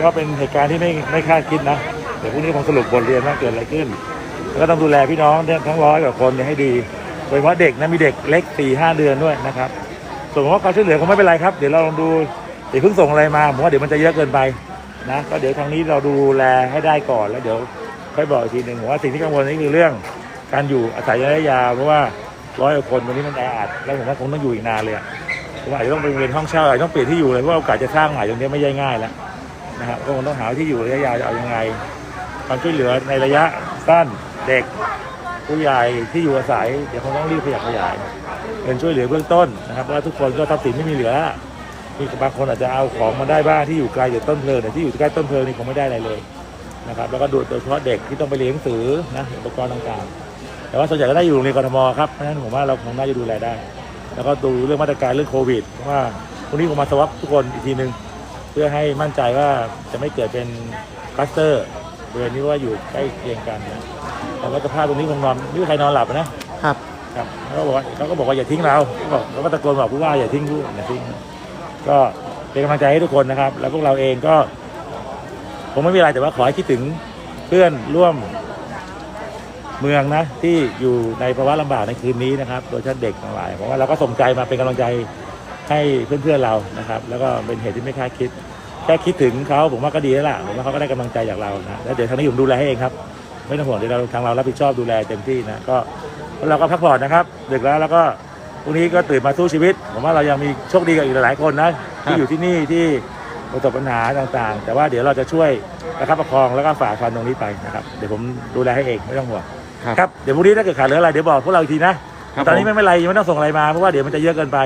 ก็เป็นเหตุการณ์ที่ไม่ไม่คาดคิดนะเดี๋ยวพรุ่งนี้ผมสรุปบทเรียนว่าเกิดอะไรขึ้น แล้วก็ต้องดูแลพี่น้องทั้งร้อยกว่าคนเนี่ยให้ดีโดยเฉพาะเด็กนะมีเด็กเล็กสี่ห้าเดือนด้วยนะครับ ส่วนว่าความช่วยเหลือคงไม่เป็นไรครับ เดี๋ยวเราลองดูเดี๋ยวเพิ่งส่งอะไรมาผมว่าเดี๋ยวมันจะเยอะเกินไปนะก็เดี๋ยวทางนี้เราดูแลให้ได้ก่อนแล้วเดี๋ยวค่อยบอกอีกทีหนึ่งผมว่าสิ่งที่กังวลนี่คือเรื่องการอยู่อาศัยระยะยาวเพราะว่าร้อยกว่าคนวันนี้มันแออัดแล้วผมว่าคงต้องอยู่อีกนานเลยอะผมอาจจะต้องไปเรียนห้องเช่าอาจจะต้องเปลี่ยนที่อยู่เลยเพราะโอกาสจะสร้างใหม่ตรงนี้ไม่ใช่ง่ายแล้ว นะครับก็คงต้องหาที่อยู่ระยะยาวจะเอายังไงความช่วยเหลือในระยะสั้นเด็กผู้ใหญ่ที่อยู่อาศัยเดี๋ยวคงต้องรีบขยับขยายเงินช่วยเหลือเบื้องต้นนะครับเพราะว่าทุกคนก็ทรัพย์สินไม่มีเหลือมีบางคนอาจจะเอาของมาได้บ้างที่อยู่ไกลจากต้นเพลิงแต่ที่อยู่ใกล้ต้นเพลิงนี่คงไม่ได้อะไรเลยนะครับแล้วก็ดูโดยเฉพาะเด็กที่ต้องไปเรียนหนังสือนะอุปกรณ์ต่างๆ แต่ว่าส่วนใหญ่ก็ได้อยู่โรงเรียนกรทมครับเพราะฉะนั้นผมว่าเราคงน่าจะดูแลได้ แล้วก็ดูเรื่องมาตรการเรื่องโควิดเพราะว่าพรุ่งนี้ผมมาสวับทุกคนอีกทีหนึ่ง พื่อให้มั่นใจว่าจะไม่เกิดเป็นคลัสเตอร์บริเวณนี้ว่าอยู่ใกล้เคียงกันนะแต่ว่าสภาพตรงนี้คงนอนไม่มีใครนอนหลับนะครับ ครับเขาก็บอกว่าเขาก็บอกว่าอย่าทิ้งเราเขาบอกเขาก็ตะโกนบอกผู้ว่าอย่าทิ้งผู้อย่าทิ้ง ก็เป็นกำลังใจให้ทุกคนนะครับ แล้วพวกเราเองก็ผมไม่มีอะไรแต่ว่าขอให้คิดถึงเพื่อนร่วมเมืองนะที่อยู่ในภาวะลำบากในคืนนี้นะครับ โดยเฉพาะเด็กทั้งหลายผมว่าเราก็ส่งใจมาเป็นกำลังใจ ให้เพื่อนๆเรานะครับ แล้วก็เป็นเหตุที่ไม่คาดคิด แค่คิดถึงเขาผมว่าก็ดีแล้วล่ะผมว่าเขาก็ได้กำลังใจจากเรานะแล้วเดี๋ยวทางนี้ผมดูแลให้เองครับ ไม่ต้องห่วงเดี๋ยวเราทางเรารับผิดชอบดูแลเต็มที่นะก็แล้วเราก็พักผ่อนนะครับดึกแล้วแล้วก็พรุ่งนี้ก็ตื่นมาสู้ชีวิต ผมว่าเรายังมีโชคดีกับอีกหลายๆคนนะที่อยู่ที่นี่ที่ประสบปัญหาต่างๆ แต่ว่าเดี๋ยวเราจะช่วยประคับประคองแล้วก็ฝ่าฟันตรงนี้ไปนะครับเดี๋ยวผมดูแลให้เองไม่ต้องห่วงครับครับเดี๋ยวพรุ่งนี้ถ้าเกิดขาดเหลืออะไรเดี๋ยวบอกพวกเราอีกทีนะครับตอนนี้ผมไม่เป็นไรยังไม่ต้องส่งอะไรมาเพราะว่าเดี๋ยวมันจะเยอะเกินไป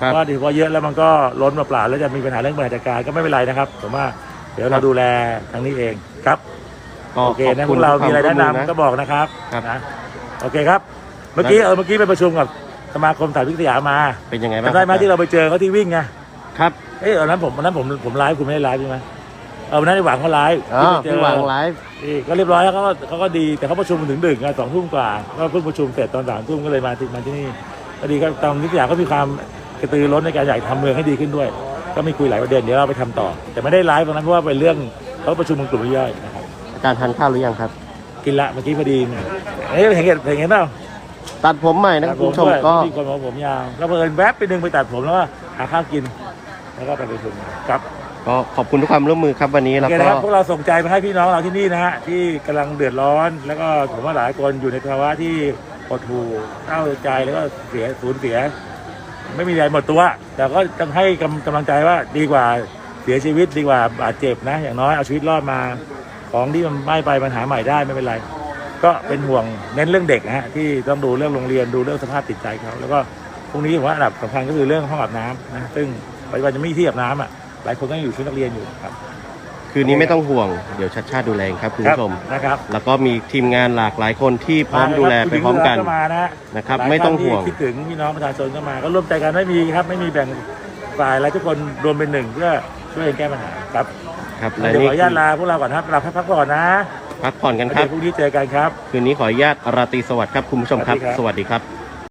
ครับเพราะว่าเดี๋ยวพอเยอะแล้วมันก็ล้นเปล่าๆแล้วจะมีปัญหาเรื่องบริหารจัดการก็ไม่เป็นไรนะครับผมว่าเดี๋ยวเราดูแลทางนี้เองครับก็โอเคขอบนะพคุวณกเราทุมีอะไรควแนะมวมนำก็บอกนะครับครับนะโอเคครับ เมื่อกี้เออเมื่อกี้ไปประชุมกับสมาคมสายวิทยามาเป็นยังไงบ้างจำได้ไหมที่เราไปเจอเขาที่วิ่งไงครับเอ้ยวันนั้นผมวันนั้นผมผมไลฟ์คุณไม่ได้ไลฟ์ใช่ไหมเออวันนั้นไอ้หวังเขาไลฟ์อ๋อที่ไปเจอพี่หวังไลฟ์นี่ก็เรียบร้อยแล้วเขาก็เขาก็ดีแต่เขาประชุมถึงดึกไงสองทุ่มกว่าก็เพิ่งประชุมเสร็จตอนสามทุ่มก็เลยมาที่มาที่นี่ก็ดีก็ตอนวิทยาก็มีความ กระตือร้นในการอยากทำเมืองให้ดีขึ้นด้วย ก็มีคุยหลายประเด็นเดี๋ยวเราไปทำต่อ แต่ไม่ได้ไลฟ์ตรงนั้นเพราะว่าเป็นเรื่องเขาประชุมเป็นกลุ่มย่อยนะครับอาจารย์ทานข้าวหรือยังครับ กินละเมื่อกี้พอดีเนี่ยเอ้ยเห็นเห็นเห็นเห็นเปล่าตัดผมใหม่นะครับคุณผู้ชมก็มีคนบอกผมยาวแล้วเพิ่นแวบไปดึงไปตัดผมแล้วก็หาข้าวกิน แล้วก็ไปประชุมครับก็ขอบคุณทุกความร่วมมือครับวันนี้โอแล้วเคก็นะครับพวกเราส่งใจมาให้พี่น้องเราที่นี่นะฮะที่กำลังเดือดร้อน แล้วก็ผมว่าหลายคนอยู่ในภาวะที่หดหู่เศร้าใจแล้วก็เสียสูญเสีย ไม่มีอะไรหมดตัว แต่ก็ต้องให้กำกำลังใจว่าดีกว่าเสียชีวิตดีกว่าบาดเจ็บนะ อย่างน้อยเอาชีวิตรอดมา ของที่มันไม่ไปมันหาใหม่ได้ไม่เป็นไร ก็เป็นห่วงเน้นเรื่องเด็กนะฮะที่ต้องดูเรื่องโรงเรียนดูเรื่องสภาพจิตใจเขาแล้วก็พรุ่งนี้ผมว่าอันดับสำคัญก็คือเรื่องห้องอาบน้ำนะซึ่งปัจจุบันจะไม่มีที่อาบน้ำอะหลายคนก็ยังอยู่ชุดนักเรียนอยู่ครับ คืนนี้ไม่ต้องห่วงเดี๋ยวชัดชาติดูแลเองครับคุณครับผู้ชม นะครับแล้วก็มีทีมงานหลากหลายคนที่พร้อมดูแลไปพร้อมกันผู้หญิงก็มานะฮะนะครับหลายไม่ต้องห่วงท่านที่คิดถึงพี่น้องประชาชนก็มา ก็ร่วมใจกันไม่มีครับ ไม่มีแบ่งฝ่ายอะไรทุกคนรวมเป็นหนึ่งเพื่อช่วยกันแก้ปัญหาครับ ครับและเดี๋ยวนี่ขออนุญาตลาพวกเราก่อนครับลาพักผ่อนนะ พักผ่อนกันครัเดี๋บยวพรุ่งนี้เจอกันครับ คืนนี้ขออนุญาตราตรีสวัสดิ์ครับคุณผู้ชมครับ สวัสดีครับสวัสดีครับ